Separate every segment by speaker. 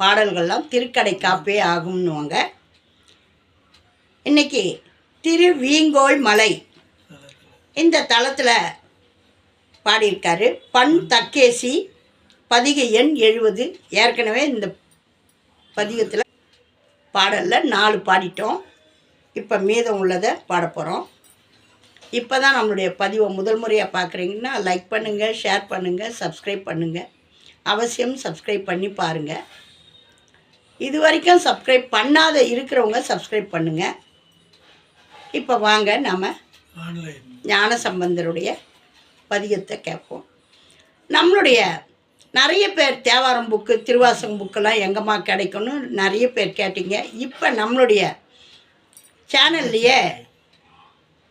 Speaker 1: பாடல்கள்லாம் திருக்கடை காப்பே ஆகும்னுவாங்க. இன்னைக்கு திருவீங்கோல் மலை இந்த தளத்தில் பாடியிருக்காரு. பண் தக்கேசி பதிகை எண் எழுபது ஏற்கனவே இந்த பதிகத்தில் பாடலில் நாலு பாடிட்டோம். இப்போ மீதம் உள்ளதை பாட போகிறோம் இப்போ தான் நம்மளுடைய பதிவை முதல் முறையாக பார்க்குறீங்கன்னா லைக் பண்ணுங்கள் ஷேர் பண்ணுங்கள் சப்ஸ்கிரைப் பண்ணுங்கள் அவசியம் சப்ஸ்கிரைப் பண்ணி பாருங்கள் இது வரைக்கும் சப்ஸ்கிரைப் பண்ணாத இருக்கிறவங்க சப்ஸ்கிரைப் பண்ணுங்கள் இப்போ வாங்க நாம் ஞான சம்பந்தருடைய பதிகத்தை கேட்போம். நம்மளுடைய நிறைய பேர் தேவாரம் புக்கு திருவாசகம் புக்கெல்லாம் எங்கம்மா கிடைக்கும்னு நிறைய பேர் கேட்டீங்க. இப்போ நம்மளுடைய சேனல்லையே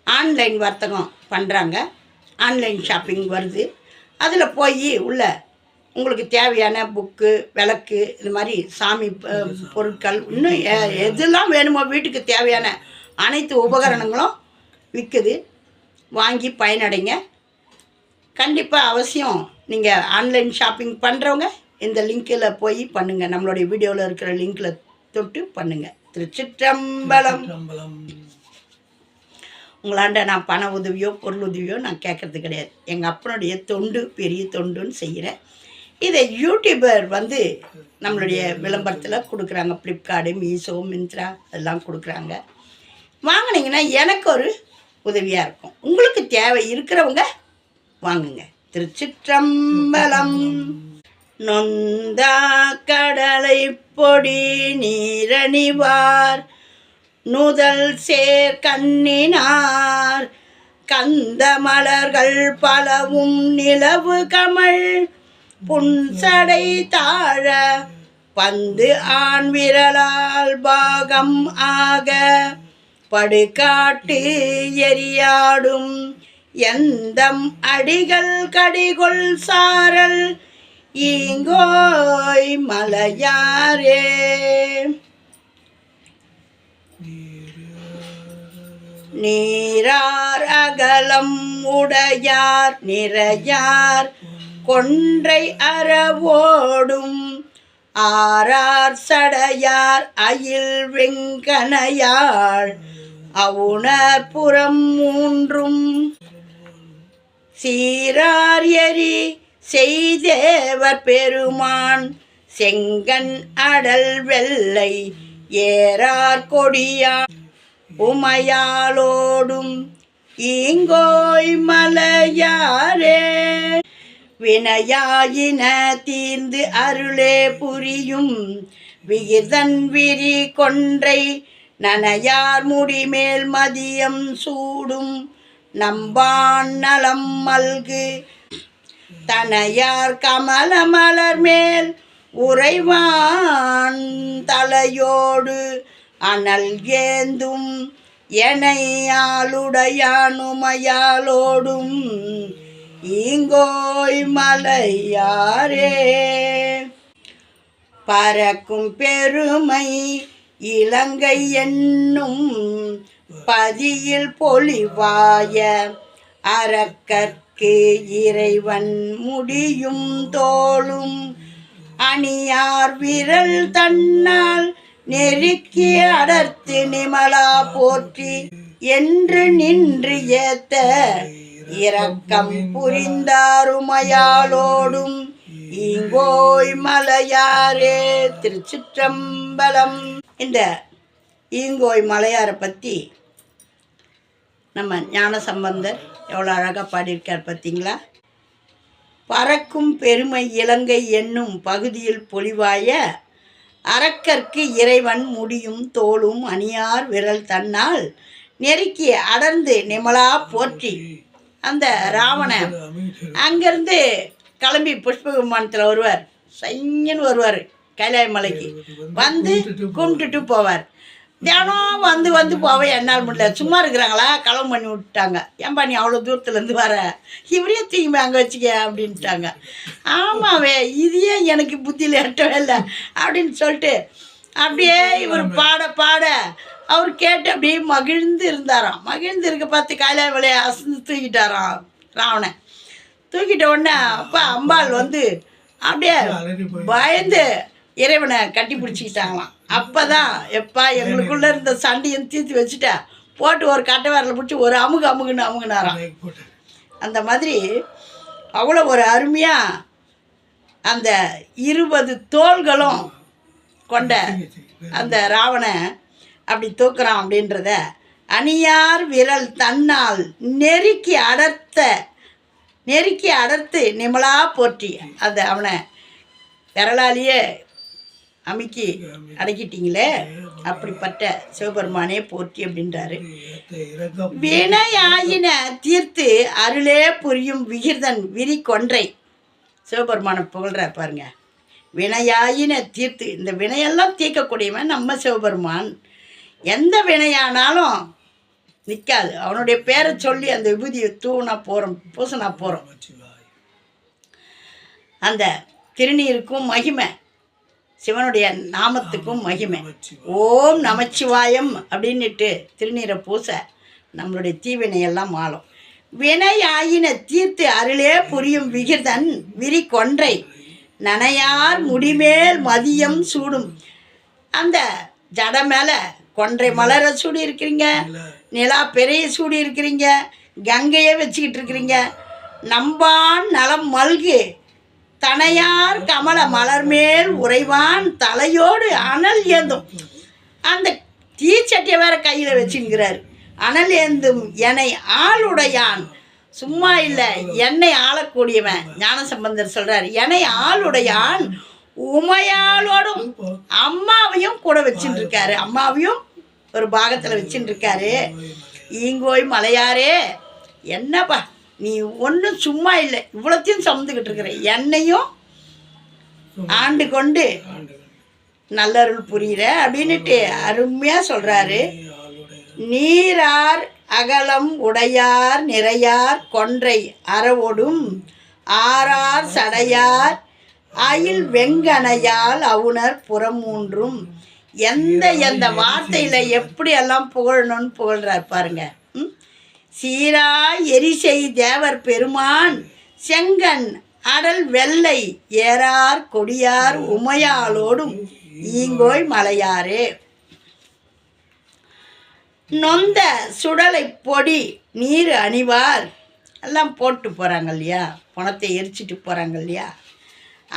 Speaker 1: ஆன்லைன் வர்த்தகம் பண்ணுறாங்க ஆன்லைன் ஷாப்பிங் வருது. அதில் போய் உள்ள உங்களுக்கு தேவையான புக்கு விளக்கு இது மாதிரி சாமி பொருட்கள் இன்னும் எதெல்லாம் வேணுமோ வீட்டுக்கு தேவையான அனைத்து உபகரணங்களும் விற்குது வாங்கி பயனடைங்க. கண்டிப்பாக அவசியம். நீங்கள் ஆன்லைன் ஷாப்பிங் பண்ணுறவங்க இந்த லிங்க்கில் போய் பண்ணுங்கள் நம்மளுடைய வீடியோவில் இருக்கிற லிங்க்கில் தொட்டு பண்ணுங்கள் திருச்சிற்றம்பலம். உங்களாண்ட நான் பண உதவியோ பொருள் உதவியோ நான் கேட்கறது கிடையாது. எங்கள் அப்பனுடைய தொண்டு பெரிய தொண்டுன்னு செய்கிறேன் இதை யூடியூபர் வந்து நம்மளுடைய விளம்பரத்தில் கொடுக்குறாங்க. ஃப்ளிப்கார்டு மீஷோ மிந்த்ரா அதெல்லாம் கொடுக்குறாங்க. வாங்கினீங்கன்னா எனக்கு ஒரு உதவியாக இருக்கும். உங்களுக்கு தேவை இருக்கிறவங்க வாங்குங்க. திருச்சிற்றம்பலம். நொந்தா கடலை பொடி நீரணிவார். நுதல் சேர் கண்ணினார். கந்த மலர்கள் பலவும் நிலவு கமல். புன்சடை தாழ பந்து ஆண் விரலால் பாகம் ஆக படுகாட்டு எரியாடும் எந்தம் அடிகள் கடிகொள் சாரல் ஈங்கோய் மலையாரே. நீரார் அகலம் உடையார் நிறையார் கொன்றை அறவோடும் ஆரார் சடையார் அயில் வெங்கனையாள். அவுணர் புறம் மூன்றும் சீரார் எரி செய்தேவர் பெருமான். செங்கன் அடல் வெள்ளை ஏறார் கொடியான். உமையாலோடும் ஈங்கோய் மலையாரே. வினையாயின தீர்ந்து அருளே புரியும். விகிதன் விரி கொன்றை நனையார் முடிமேல் மதியம் சூடும். நம்பான் நலம் மல்கு. தனையார் கமல மலர் மேல் உறைவான் தலையோடு. அனல் ஏந்தும் எனையாளுடையானுமையாலோடும். ஈங்கோய் மலையாரே. பறக்கும் பெருமை இலங்கை என்னும் பதியில் பொலிவாய. அறக்கற்கு இறைவன் முடியும் தோளும். அணியார் விரல் தன்னால் நெருக்கி அடர்த்தி நிமலா போற்றி. என்று நின்று ஏத்த இரக்கம் புரிந்தாருமையாளோடும் இங்கோய் மலையாரே திருச்சிற்றம்பலம். இந்த ஈங்கோய் மலையாரை பற்றி நம்ம ஞான சம்பந்தர் எவ்வளோ அழகாக பாடியிருக்கார் பார்த்தீங்களா பறக்கும் பெருமை இலங்கை என்னும் பகுதியில் பொலிவாய அரக்கற்கு இறைவன் முடியும் தோளும் அணியார் விரல் தன்னால் நெருக்கி அடர்ந்து நிமலா போற்றி அந்த ராவணன் அங்கேருந்து கிளம்பி புஷ்ப விமானத்தில் வருவார். சைங்கன்னு வருவார் கைலாய மலைக்கு. வந்து கும்பிட்டுட்டு போவார். தினம் வந்து வந்து போவேன் என்னால் முடியல. சும்மா இருக்கிறாங்களா? களவு பண்ணி விட்டாங்க ஏன்பா நீ அவ்வளோ தூரத்துலேருந்து வர? இவரே தூக்கி அங்கே வச்சுக்க அப்படின்ட்டாங்க. ஆமாவே இதையே எனக்கு புத்தியில் எட்டவே இல்லை அப்படின்னு சொல்லிட்டு அப்படியே இவர் பாட பாட அவர் கேட்டு அப்படியே மகிழ்ந்து இருந்தாராம். மகிழ்ந்து இருக்க பார்த்து காலையில் மலையை அசந்து தூக்கிட்டாராம் ராவணன். தூக்கிட்ட உடனே அப்பா அம்பாள் வந்து அப்படியே பயந்து இறைவனை கட்டி பிடிச்சிக்கிட்டாங்களாம். அப்போ தான் எப்பா எங்களுக்குள்ளே இருந்த சண்டையும் தீர்த்து வச்சுட்டா போட்டு ஒரு கட்டை வரல பிடிச்சி ஒரு அமுகு அமுகுன்னு அமுகுனாராம். அந்த மாதிரி அவ்வளோ ஒரு அருமையாக அந்த இருபது தோள்களும் கொண்ட அந்த ராவணன் அப்படி தூக்குறான் அப்படின்றத அணியார் விரல் தன்னால் நெருக்கி அடர்த்த நெருக்கி அடர்த்து நிமலா போற்றி. அது அவனை விரலாலேயே அமைக்கி அடக்கிட்டீங்களே? அப்படிப்பட்ட சிவபெருமானே போற்றி அப்படின்றாரு. வினையாயின தீர்த்து அருளே புரியும் விகிர்தன் விரி கொன்றை. சிவபெருமானை புகழ்றார் பாருங்க. வினையாயின தீர்த்து இந்த வினையெல்லாம் தீர்க்கக்கூடியவன் நம்ம சிவபெருமான். எந்த வினையானாலும் நிற்காது அவனுடைய பேரை சொல்லி அந்த விபூதியை தூணா போகிறோம் பூசனா போகிறோம் அந்த திருநீருக்கும் மகிமை சிவனுடைய நாமத்துக்கும் மகிமை. ஓம் நமச்சிவாயம் அப்படின்னுட்டு திருநீரை பூச நம்மளுடைய தீவினையெல்லாம் மாறும். வினையாயின தீர்த்து அருளே புரியும் விகிர்தன் விரி கொன்றை நனையார் முடிமேல் மதியம் சூடும். அந்த ஜட மேலே கொன்றை மலரை சூடி இருக்கிறீங்க நிலா பெரிய சூடி இருக்கிறீங்க கங்கையை வச்சுக்கிட்டு இருக்கிறீங்க நம்பான் நலம் மல்கு தனையார் கமல மலர் மேல் உறைவான் தலையோடு அனல் ஏந்தும். அந்த தீச்சட்டியை வேற கையில் வச்சுங்கிறார். அனல் ஏந்தும் என்னை ஆளுடையான். சும்மா இல்லை என்னை ஆளக்கூடியவன். ஞானசம்பந்தர் சொல்றார் என்னை ஆளுடையான். உமையாளோடும் அம்மாவையும் கூட வச்சுட்டு இருக்காரு அம்மாவையும் ஒரு பாகத்தில் வச்சுட்டு இருக்காரு ஈங்கோய் மலையாரே என்னப்பா நீ ஒன்றும் சும்மா இல்லை. இவ்வளோத்தையும் சுமந்துக்கிட்டு இருக்கிற. என்னையும் ஆண்டு கொண்டு நல்லருள் புரியுற அப்படின்னுட்டு அருமையாக சொல்கிறாரு நீரார் அகலம் உடையார் நிறையார் கொன்றை அறவொடும் ஆறார் சடையார் அயில் வெங்கனையால் அவுணர் புறமூன்றும் எந்த எந்த வார்த்தையில் எப்படி எல்லாம் புகழணும்னு புகழ்றார் பாருங்க. ம்? சீராய் எரிசெய் தேவர் பெருமான் செங்கன் அடல் வெள்ளை ஏறார் கொடியார் உமையாளோடும் ஈங்கோய் மலையாரே. நொந்த சுடலை பொடி நீர் அணிவார். எல்லாம் போட்டு போகிறாங்க இல்லையா? பணத்தை எரிச்சிட்டு போகிறாங்க இல்லையா?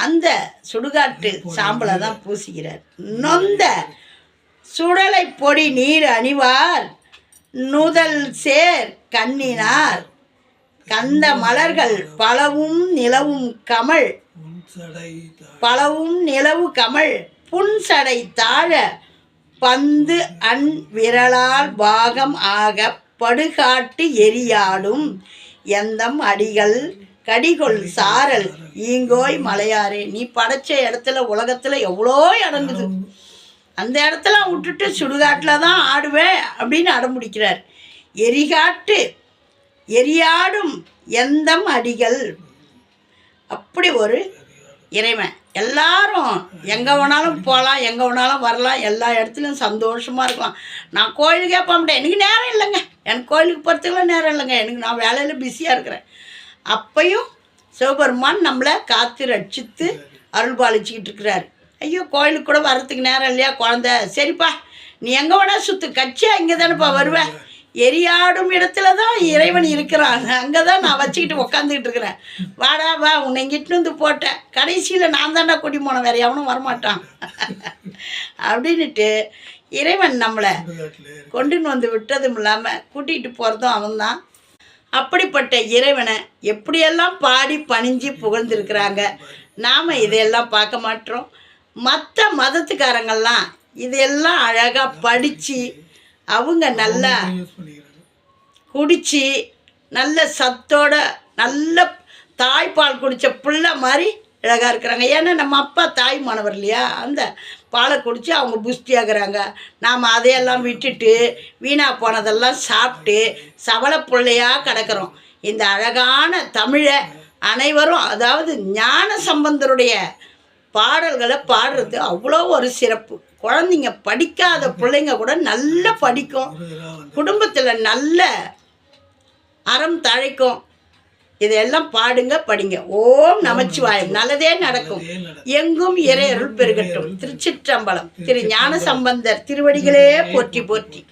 Speaker 1: அந்த சுடுகாட்டு சாம்பலை தான் பூசிக்கிறார். நொந்த சுடலை பொடி நீர் அணிவார் நுதல் சேர் கண்ணினார். கந்த மலர்கள் பலவும் நிலவும் கமழ் பலவும் நிலவு கமழ் புன்சடை தாழ பந்து அன் விரலால் பாகம் ஆக படுகாட்டு எரியாடும் எந்தம் அடிகள் கடிகொள் சாரல் ஈங்கோய் மலையாரே நீ படைச்ச இடத்துல உலகத்துல எவ்வளோ இடங்குது அந்த இடத்துல விட்டுட்டு சுடுகாட்டில் தான் ஆடுவேன் அப்படின்னு அடம்பிடிக்கிறார். எரிகாட்டு எரியாடும் எந்தம் அடிகள்? அப்படி ஒரு இறைவன். எல்லாரும் எங்கே வேணாலும் போகலாம் எங்கே வேணாலும் வரலாம். எல்லா இடத்துலையும் சந்தோஷமாக இருக்கலாம். நான் கோயிலுக்கே போக மாட்டேன். எனக்கு நேரம் இல்லைங்க. எனக்கு கோயிலுக்கு போகிறதுக்குலாம் நேரம் இல்லைங்க. எனக்கு நான் வேலையில் பிஸியாக இருக்கிறேன். அப்பையும் சிவபெருமான் நம்மளை காத்து ரட்சித்து அருள் பாலிச்சுக்கிட்டு இருக்கிறாரு ஐயோ கோயிலுக்கு கூட வர்றதுக்கு நேரம் இல்லையா குழந்த? சரிப்பா நீ எங்கே வேணா சுற்று கட்சியாக இங்கே தானேப்பா வருவேன் எரியாடும் இடத்துல தான் இறைவன் இருக்கிறான். அங்கே தான் நான் வச்சுக்கிட்டு உக்காந்துக்கிட்டு இருக்கிறேன் வாடா வா உன்னை இங்கிட்டு வந்து போட்டேன். கடைசியில் நான் தாண்டா குடி போனேன் வேறு எவனும் வரமாட்டான். அப்படின்னுட்டு இறைவன் நம்மளை கொண்டுன்னு வந்து விட்டதும் இல்லாமல் கூட்டிகிட்டு போகிறதும் அவன்தான். அப்படிப்பட்ட இறைவனை எப்படியெல்லாம் பாடி பணிஞ்சு புகழ்ந்துருக்கிறாங்க நாம் இதையெல்லாம் பார்க்க மாட்டோம். மற்ற மதத்துக்காரங்கள்லாம் இதையெல்லாம் அழகாக படித்து அவங்க நல்லா குடித்து நல்ல சத்தோட நல்ல தாய்ப்பால் குடித்த பிள்ளை மாதிரி அழகாக இருக்கிறாங்க. ஏன்னா நம்ம அப்பா தாய் மாணவர் இல்லையா? அந்த பாலை குடித்து அவங்க புஷ்டியாகிறாங்க. நாம் அதையெல்லாம் விட்டுட்டு வீணாக போனதெல்லாம் சாப்பிட்டு சவள பிள்ளையாக கிடக்கிறோம். இந்த அழகான தமிழை அனைவரும் அதாவது ஞான சம்பந்தருடைய பாடல்களை பாடுறது அவ்வளோ ஒரு சிறப்பு. குழந்தைங்க படிக்காத பிள்ளைங்க கூட நல்லா படிக்கும். குடும்பத்தில் நல்ல அறம் தழைக்கும். இதையெல்லாம் பாடுங்க படிங்க. ஓம் நமச்சிவாயம். நல்லதே நடக்கும். எங்கும் இறையருள் பெருகட்டும். திருச்சிற்றம்பலம். திரு ஞான சம்பந்தர் திருவடிகளே போற்றி போற்றி.